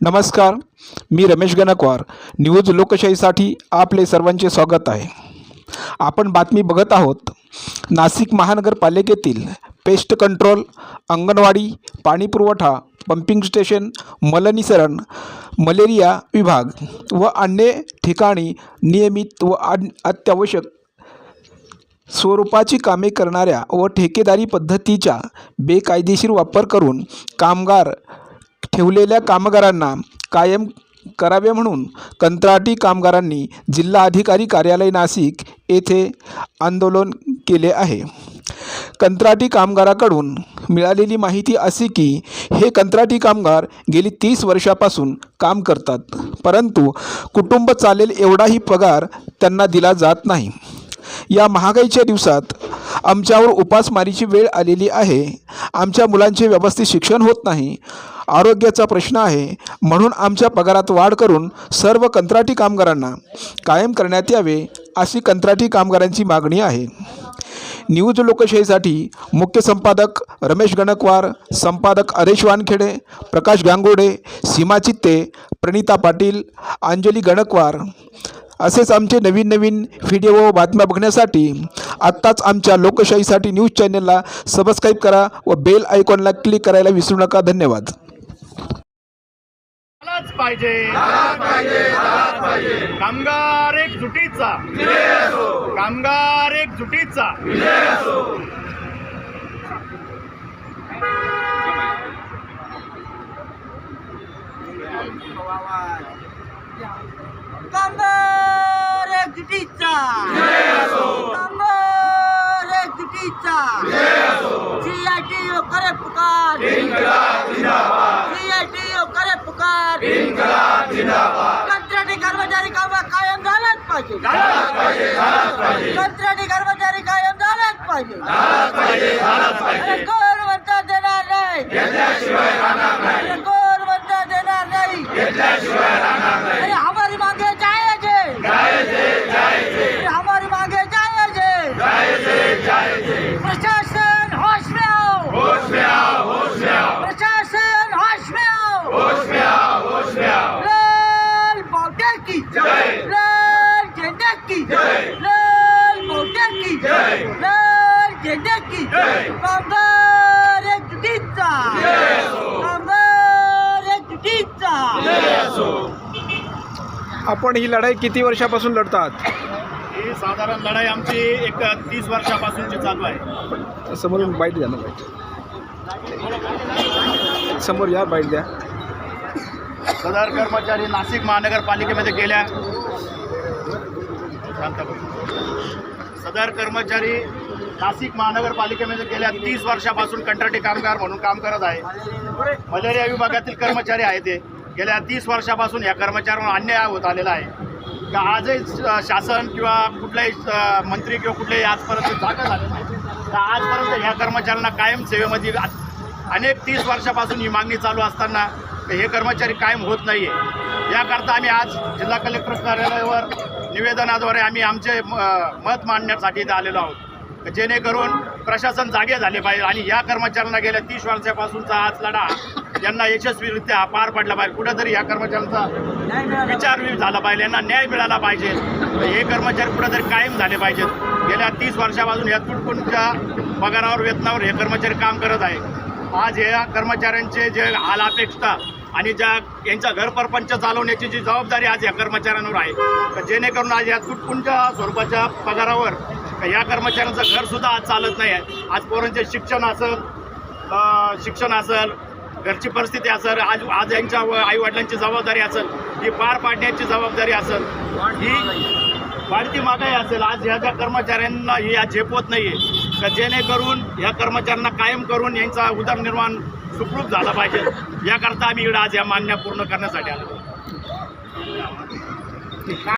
नमस्कार मी रमेश गणकवार. न्यूज लोकशाहीसाठी आपले सर्वांचे स्वागत आहे. आपण बातमी बघत आहोत नाशिक महानगरपालिकेतील पेस्ट कंट्रोल अंगणवाडी पाणीपुरवठा पंपिंग स्टेशन मलनिसरण मलेरिया विभाग व अन्य ठिकाणी नियमित व अन अत्यावश्यक स्वरूपाची कामे करणाऱ्या व ठेकेदारी पद्धतीचा बेकायदेशीर वापर करून कामगार ठेवलेल्या कामगारांना कायम करावे म्हणून कंत्राटी कामगारांनी जिल्हाधिकारी कार्यालय नाशिक येथे आंदोलन केले आहे. कंत्राटी कामगाराकडून मिळालेली माहिती अशी की हे कंत्राटी कामगार गेली तीस वर्षापासून काम करतात परंतु कुटुंब चालेल एवढाही पगार त्यांना दिला जात नाही. या महागाईच्या दिवसात आमच्यावर उपासमारीची वेळ आलेली आहे. आमच्या मुलांचे व्यवस्थित शिक्षण होत नाही. आरोग्याचा प्रश्न आहे म्हणून आमच्या पगारात वाढ करून सर्व कंत्राटी कामगारांना कायम करण्यात यावे अशी कंत्राटी कामगारांची मागणी आहे. न्यूज लोकशाहीसाठी मुख्य संपादक रमेश गणकवार संपादक अरेश वानखेडे प्रकाश गांगोडे सीमा चित्ते प्रणिता पाटील अंजली गणकवार. असेच आमचे नवीन नवीन व्हिडिओ व बातम्या बघण्यासाठी आत्ताच आमच्या लोकशाहीसाठी न्यूज चॅनलला सबस्क्राईब करा व बेल आयकॉनला क्लिक करायला विसरू नका. धन्यवाद. झालाच पाहिजे. कामगार एक जुटीचा. कामगार एक जुटीचा. कामगार एक जुटीचा. कामगार एक जुटीचा. सीआयटी करे पुकार. सीआयटी करे पुकार कंत्राटी कर्मचारी काम कायम झालाच पाहिजे. कंत्राटी कर्मचारी कायम झालाच पाहिजे. कोण म्हणता देणार नाही? कोण म्हणता देणार नाही? आपण ही लढाई किती वर्षापासून लढतात? ही साधारण लढाई आमची एक तीस वर्षापासूनची चालू आहे. समोरून बाईट द्या ना बाईट. समोर या बाईट द्या. सदर कर्मचारी नाशिक महानगरपालिकेमध्ये गेल्या. सदर कर्मचारी नाशिक महानगरपालिकेमध्ये गेल्या तीस वर्षापासून कंत्राटी कामगार म्हणून काम करत आहे. मलेरिया विभागातील कर्मचारी आहे ते. गेल्या तीस वर्षापासून या कर्मचाऱ्यांवर अन्याय होत आलेला आहे. का आजही शासन किंवा कुठलाही मंत्री किंवा कुठल्याही आजपर्यंत जागा झाले नाही. तर आजपर्यंत ह्या कर्मचाऱ्यांना कायम सेवेमध्ये अनेक तीस वर्षापासून ही मागणी चालू असताना हे कर्मचारी कायम होत नाही आहे याकरता आम्ही आज जिल्हा कलेक्टर कार्यालयावर निवेदनाद्वारे आम्ही आमचे म- मत मांडण्यासाठी इथे आलेलो आहोत. जेणेकरून प्रशासन जागे झाले पाहिजे आणि या कर्मचाऱ्यांना गेल्या तीस वर्षापासूनचा आज लढा यांना यशस्वीरित्या पार पडला पाहिजे. कुठेतरी या कर्मचाऱ्यांचा विचार झाला पाहिजे यांना न्याय मिळाला पाहिजे. हे कर्मचारी कुठेतरी कायम झाले पाहिजेत. गेल्या तीस वर्षापासून या तुटपुंच्या पगारावर वेतनावर हे कर्मचारी काम करत आहे आज या कर्मचाऱ्यांचे जे हाल अपेक्षा आणि ज्या यांचा घर परपंच चालवण्याची जी जबाबदारी आज या कर्मचाऱ्यांवर आहे तर जेणेकरून आज या तुटपुंच्या स्वरूपाच्या पगारावर या कर्मचाऱ्यांचं घरसुद्धा आज चालत नाही आहे. आज पोरांचे शिक्षण असेल शिक्षण असेल घरची परिस्थिती असेल आज आज यांच्या आईवडिलांची जबाबदारी असेल ही पार पाडण्याची जबाबदारी असेल ही वाढती महागाई असेल. आज ह्या ज्या कर्मचाऱ्यांना ही आज झेपवत नाही आहे तर जेणेकरून ह्या कर्मचाऱ्यांना कायम करून यांचा उदरनिर्माण सुखरूप झाला पाहिजे. याकरता आम्ही इकडं आज या मागण्या पूर्ण करण्यासाठी आलो.